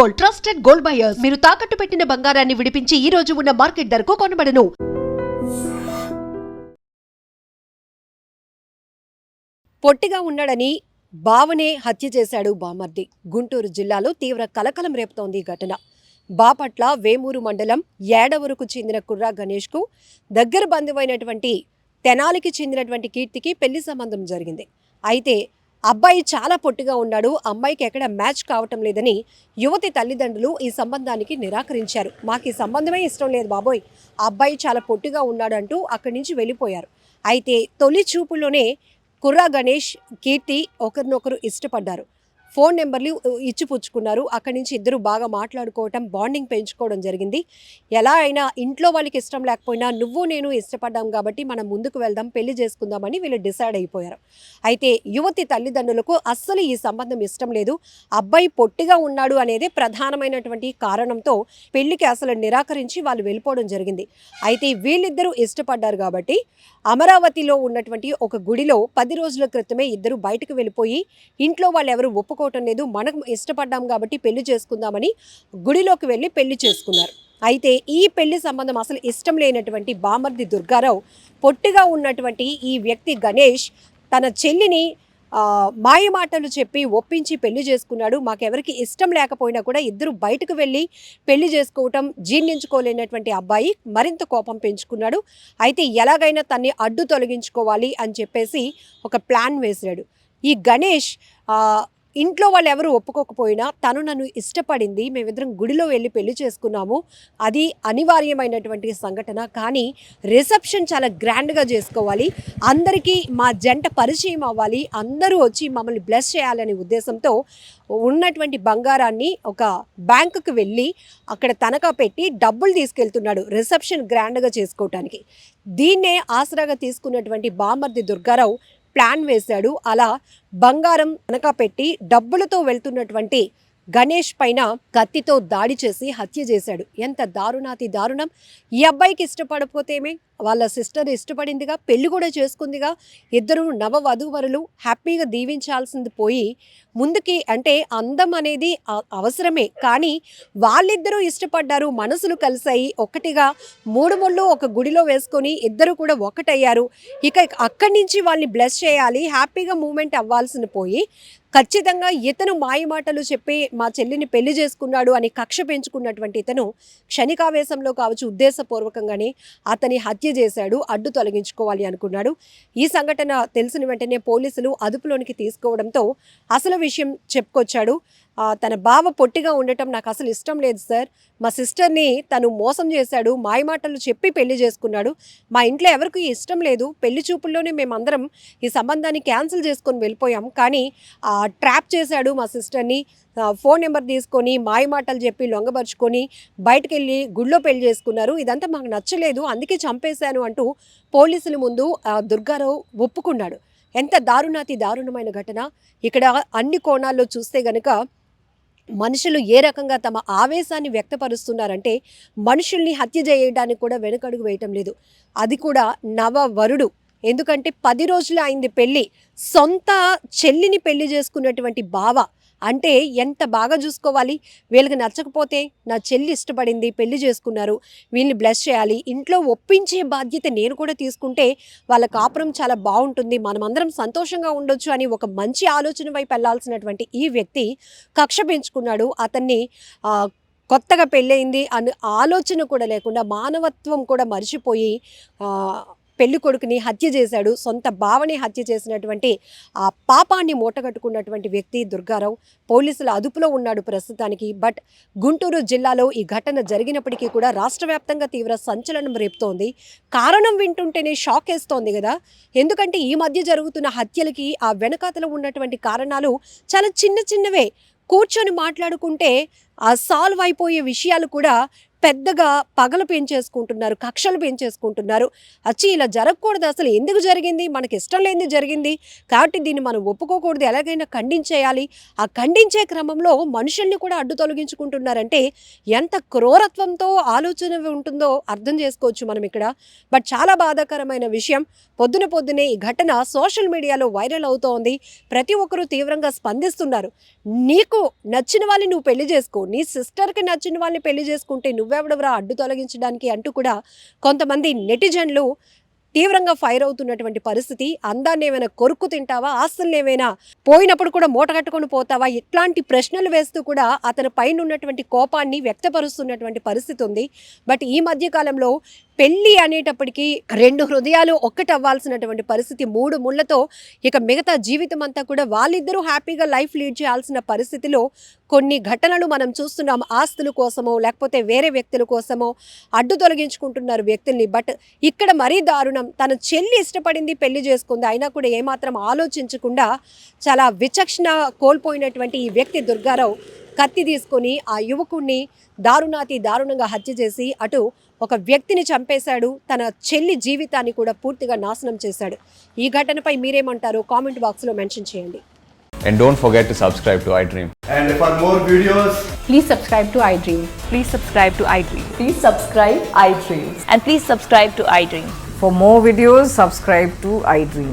Gold trusted gold buyers. మీరు తాకట్టు పెట్టిన బంగారాన్ని విడిపించి ఈ రోజు ఉన్న మార్కెట్ ధరకు కొనబడను. పొట్టిగా ఉన్నాడని బావనే హత్య చేశాడు బామర్ది. గుంటూరు జిల్లాలో తీవ్ర కలకలం రేపుతోంది ఈ ఘటన. బాపట్ల వేమూరు మండలం ఏడవరకు చెందిన కుర్రా గణేష్కు దగ్గర బంధువైనటువంటి తెనాలికి చెందినటువంటి కీర్తికి పెళ్ళి సంబంధం జరిగింది. అయితే అబ్బాయి చాలా పొట్టిగా ఉన్నాడు. అమ్మాయికి ఎక్కడ మ్యాచ్ కావటం లేదని యువతి తల్లిదండ్రులు ఈ సంబంధానికి నిరాకరించారు. మాకు ఈ సంబంధమే ఇష్టం లేదు బాబోయ్. ఆ అబ్బాయి చాలా పొట్టిగా ఉన్నాడు అంటూ అక్కడి నుంచి వెళ్ళిపోయారు. అయితే తొలి చూపులోనే కుర్రా గణేష్ కీర్తి ఒకరినొకరు ఇష్టపడ్డారు. ఫోన్ నెంబర్లు ఇచ్చిపుచ్చుకున్నారు అక్కడి నుంచి ఇద్దరు బాగా మాట్లాడుకోవటం బాండింగ్ పెంచుకోవడం జరిగింది. ఎలా అయినా ఇంట్లో వాళ్ళకి ఇష్టం లేకపోయినా నువ్వు నేను ఇష్టపడ్డాం కాబట్టి మనం ముందుకు వెళ్దాం పెళ్ళి చేసుకుందామని వీళ్ళు డిసైడ్ అయిపోయారు. అయితే యువతి తల్లిదండ్రులకు అస్సలు ఈ సంబంధం ఇష్టం లేదు. అబ్బాయి పొట్టిగా ఉన్నాడు అనేది ప్రధానమైనటువంటి కారణంతో పెళ్ళికి అసలు నిరాకరించి వాళ్ళు వెళ్ళిపోవడం జరిగింది. అయితే వీళ్ళిద్దరూ ఇష్టపడ్డారు కాబట్టి అమరావతిలో ఉన్నటువంటి ఒక గుడిలో పది రోజుల క్రితమే ఇద్దరు బయటకు వెళ్ళిపోయి ఇంట్లో వాళ్ళు ఎవరు ఒప్పుకోవటం లేదు. మనకు ఇష్టపడ్డాం కాబట్టి పెళ్ళి చేసుకుందామని గుడిలోకి వెళ్ళి పెళ్ళి చేసుకున్నారు. అయితే ఈ పెళ్ళి సంబంధం అసలు ఇష్టం లేనటువంటి బామర్ది దుర్గారావు పొట్టిగా ఉన్నటువంటి ఈ వ్యక్తి గణేష్ తన చెల్లిని మాయమాటలు మాయ మాటలు చెప్పి ఒప్పించి పెళ్ళి చేసుకున్నాడు. మాకెవరికి ఇష్టం లేకపోయినా కూడా ఇద్దరు బయటకు వెళ్ళి పెళ్ళి చేసుకోవటం జీర్ణించుకోలేనటువంటి అబ్బాయి మరింత కోపం పెంచుకున్నాడు. అయితే ఎలాగైనా తన్ని అడ్డు తొలగించుకోవాలి అని చెప్పేసి ఒక ప్లాన్ వేశాడు. ఈ గణేష్ ఇంట్లో వాళ్ళు ఎవరు ఒప్పుకోకపోయినా తను నన్ను ఇష్టపడింది మేమిద్దరం గుడిలో వెళ్ళి పెళ్ళి చేసుకున్నాము. అది అనివార్యమైనటువంటి సంఘటన. కానీ రిసెప్షన్ చాలా గ్రాండ్గా చేసుకోవాలి. అందరికీ మా జంట పరిచయం అవ్వాలి. అందరూ వచ్చి మమ్మల్ని బ్లెస్ చేయాలనే ఉద్దేశంతో ఉన్నటువంటి బంగారాన్ని ఒక బ్యాంకుకు వెళ్ళి అక్కడ తనఖా పెట్టి డబ్బులు తీసుకెళ్తున్నాడు రిసెప్షన్ గ్రాండ్గా చేసుకోవటానికి. దీన్నే ఆసరాగా తీసుకున్నటువంటి బామర్ది దుర్గారావు ప్లాన్ వేశాడు. అలా బంగారం తనఖా పెట్టి డబ్బులతో వెళ్తున్నటువంటి గణేష్ పైన కత్తితో దాడి చేసి హత్య చేశాడు. ఎంత దారుణాతి దారుణం. ఈ అబ్బాయికి ఇష్టపడకపోతేమే వాళ్ళ సిస్టర్ ఇష్టపడిందిగా పెళ్ళి కూడా చేసుకుందిగా ఇద్దరు నవ వధువరులు హ్యాపీగా దీవించాల్సింది పోయి ముందుకి అంటే అందం అనేది అవసరమే. కానీ వాళ్ళిద్దరూ ఇష్టపడ్డారు మనసులు కలిసాయి ఒకటిగా మూడు ముళ్ళు ఒక గుడిలో వేసుకొని ఇద్దరు కూడా ఒకటయ్యారు. ఇక అక్కడి నుంచి వాళ్ళని బ్లెస్ చేయాలి హ్యాపీగా మూమెంట్ అవ్వాల్సింది పోయి ఖచ్చితంగా ఇతను మాయమాటలు చెప్పి మా చెల్లిని పెళ్ళి చేసుకున్నాడు అని కక్ష పెంచుకున్నటువంటి ఇతను క్షణికావేశంలో కావచ్చు ఉద్దేశపూర్వకంగానే అతని హత్య చేశాడు అడ్డు తొలగించుకోవాలి అనుకున్నాడు. ఈ సంఘటన తెలిసిన వెంటనే పోలీసులు అదుపులోనికి తీసుకోవడంతో అసలు విషయం చెప్పుకొచ్చాడు. తన బావ పొట్టిగా ఉండటం నాకు అసలు ఇష్టం లేదు సార్. మా సిస్టర్ని తను మోసం చేశాడు మాయమాటలు చెప్పి పెళ్ళి చేసుకున్నాడు. మా ఇంట్లో ఎవరికి ఇష్టం లేదు. పెళ్ళి చూపుల్లోనే మేమందరం ఈ సంబంధాన్ని క్యాన్సిల్ చేసుకొని వెళ్ళిపోయాం. కానీ ట్రాప్ చేశాడు మా సిస్టర్ని. ఫోన్ నెంబర్ తీసుకొని మాయమాటలు చెప్పి లొంగబరుచుకొని బయటకు వెళ్ళి గుళ్ళో పెళ్ళి చేసుకున్నారు. ఇదంతా మాకు నచ్చలేదు. అందుకే చంపేశాను అంటూ పోలీసుల ముందు దుర్గారావు ఒప్పుకున్నాడు. ఎంత దారుణాతి దారుణమైన ఘటన. ఇక్కడ అన్ని కోణాల్లో చూస్తే గనక మనుషులు ఏ రకంగా తమ ఆవేశాన్ని వ్యక్తపరుస్తున్నారంటే మనుషుల్ని హత్య చేయడానికి కూడా వెనుకడుగు వేయటం లేదు. అది కూడా నవ వరుడు ఎందుకంటే పది రోజులు అయింది పెళ్ళి. సొంత చెల్లిని పెళ్ళి చేసుకున్నటువంటి బావ అంటే ఎంత బాగా చూసుకోవాలి? వీళ్ళకి నచ్చకపోతే నా చెల్లి ఇష్టపడింది పెళ్ళి చేసుకున్నారు. వీళ్ళని బ్లెస్ చేయాలి. ఇంట్లో ఒప్పించే బాధ్యత నేను కూడా తీసుకుంటే వాళ్ళ కాపురం చాలా బాగుంటుంది. మనమందరం సంతోషంగా ఉండొచ్చు అని ఒక మంచి ఆలోచన వైపు వెళ్ళాల్సినటువంటి ఈ వ్యక్తి కక్ష పెంచుకున్నాడు. అతన్ని కొత్తగా పెళ్ళయింది అనే ఆలోచన కూడా లేకుండా మానవత్వం కూడా మర్చిపోయి పెళ్ళి కొడుకుని హత్య చేశాడు సొంత బావని హత్య చేసినటువంటి ఆ పాపాన్ని మూటగట్టుకున్నటువంటి వ్యక్తి దుర్గారావు పోలీసుల అదుపులో ఉన్నాడు ప్రస్తుతానికి. బట్ గుంటూరు జిల్లాలో ఈ ఘటన జరిగినప్పటికీ కూడా రాష్ట్ర వ్యాప్తంగా తీవ్ర సంచలనం రేపుతోంది. కారణం వింటుంటేనే షాక్ వేస్తోంది కదా. ఎందుకంటే ఈ మధ్య జరుగుతున్న హత్యలకి ఆ వెనకాతలో ఉన్నటువంటి కారణాలు చాలా చిన్న చిన్నవే. కూర్చొని మాట్లాడుకుంటే ఆ సాల్వ్ అయిపోయే విషయాలు కూడా పెద్దగా పగలు పెంచేసుకుంటున్నారు కక్షలు పెంచేసుకుంటున్నారు. వచ్చి ఇలా జరగకూడదు. అసలు ఎందుకు జరిగింది? మనకి ఇష్టం లేనిది జరిగింది. కాబట్టి దీన్ని మనం ఒప్పుకోకూడదు. ఎలాగైనా ఖండించేయాలి. ఆ ఖండించే క్రమంలో మనుషుల్ని కూడా అడ్డు తొలగించుకుంటున్నారంటే ఎంత క్రూరత్వంతో ఆలోచన ఉంటుందో అర్థం చేసుకోవచ్చు మనం ఇక్కడ. బట్ చాలా బాధాకరమైన విషయం. పొద్దున పొద్దునే ఈ ఘటన సోషల్ మీడియాలో వైరల్ అవుతోంది. ప్రతి ఒక్కరూ తీవ్రంగా స్పందిస్తున్నారు. నీకు నచ్చిన వాళ్ళని నువ్వు పెళ్ళి చేసుకో. నీ సిస్టర్కి నచ్చిన వాళ్ళని పెళ్ళి చేసుకుంటే నువ్వెవడవరా అడ్డు తొలగించడానికి అంటూ కూడా కొంతమంది నెటిజన్లు తీవ్రంగా ఫైర్ అవుతున్నటువంటి పరిస్థితి. అందాన్ని ఏమైనా కొరుక్కు తింటావా? ఆస్తుల్ని ఏమైనా పోయినప్పుడు కూడా మూట కట్టుకుని పోతావా? ఇట్లాంటి ప్రశ్నలు వేస్తూ కూడా అతని పైన ఉన్నటువంటి కోపాన్ని వ్యక్తపరుస్తున్నటువంటి పరిస్థితి ఉంది. బట్ ఈ మధ్య పెళ్ళి పెళ్ళి అనేటప్పటికీ రెండు హృదయాలు ఒక్కటి అవ్వాల్సినటువంటి పరిస్థితి మూడు ముళ్ళతో ఇక మిగతా జీవితం అంతా కూడా వాళ్ళిద్దరూ హ్యాపీగా లైఫ్ లీడ్ చేయాల్సిన పరిస్థితిలో కొన్ని ఘటనలు మనం చూస్తున్నాం. ఆస్తుల కోసమో లేకపోతే వేరే వ్యక్తుల కోసమో అడ్డు తొలగించుకుంటున్నారు వ్యక్తుల్ని. బట్ ఇక్కడ మరీ దారుణం. తన చెల్లి ఇష్టపడింది పెళ్ళి చేసుకుంది. అయినా కూడా ఏమాత్రం ఆలోచించకుండా చాలా విచక్షణ కోల్పోయినటువంటి ఈ వ్యక్తి దుర్గారావు కత్తి తీసుకొని ఆ యువకుణ్ణి దారుణాతి దారుణంగా హత్య చేసి అటు ఒక వ్యక్తిని చంపేశాడు తన చెల్లి జీవితాన్ని కూడా పూర్తిగా నాశనం చేశాడు ఈ ఘటనపై మీరేమంటారో కామెంట్ బాక్స్లో మెన్షన్ చేయండి And don't forget to subscribe to iDream. And for more videos, Please subscribe to iDream. Please subscribe to iDream. Please subscribe iDreams. And please subscribe to iDream. For more videos, subscribe to iDream.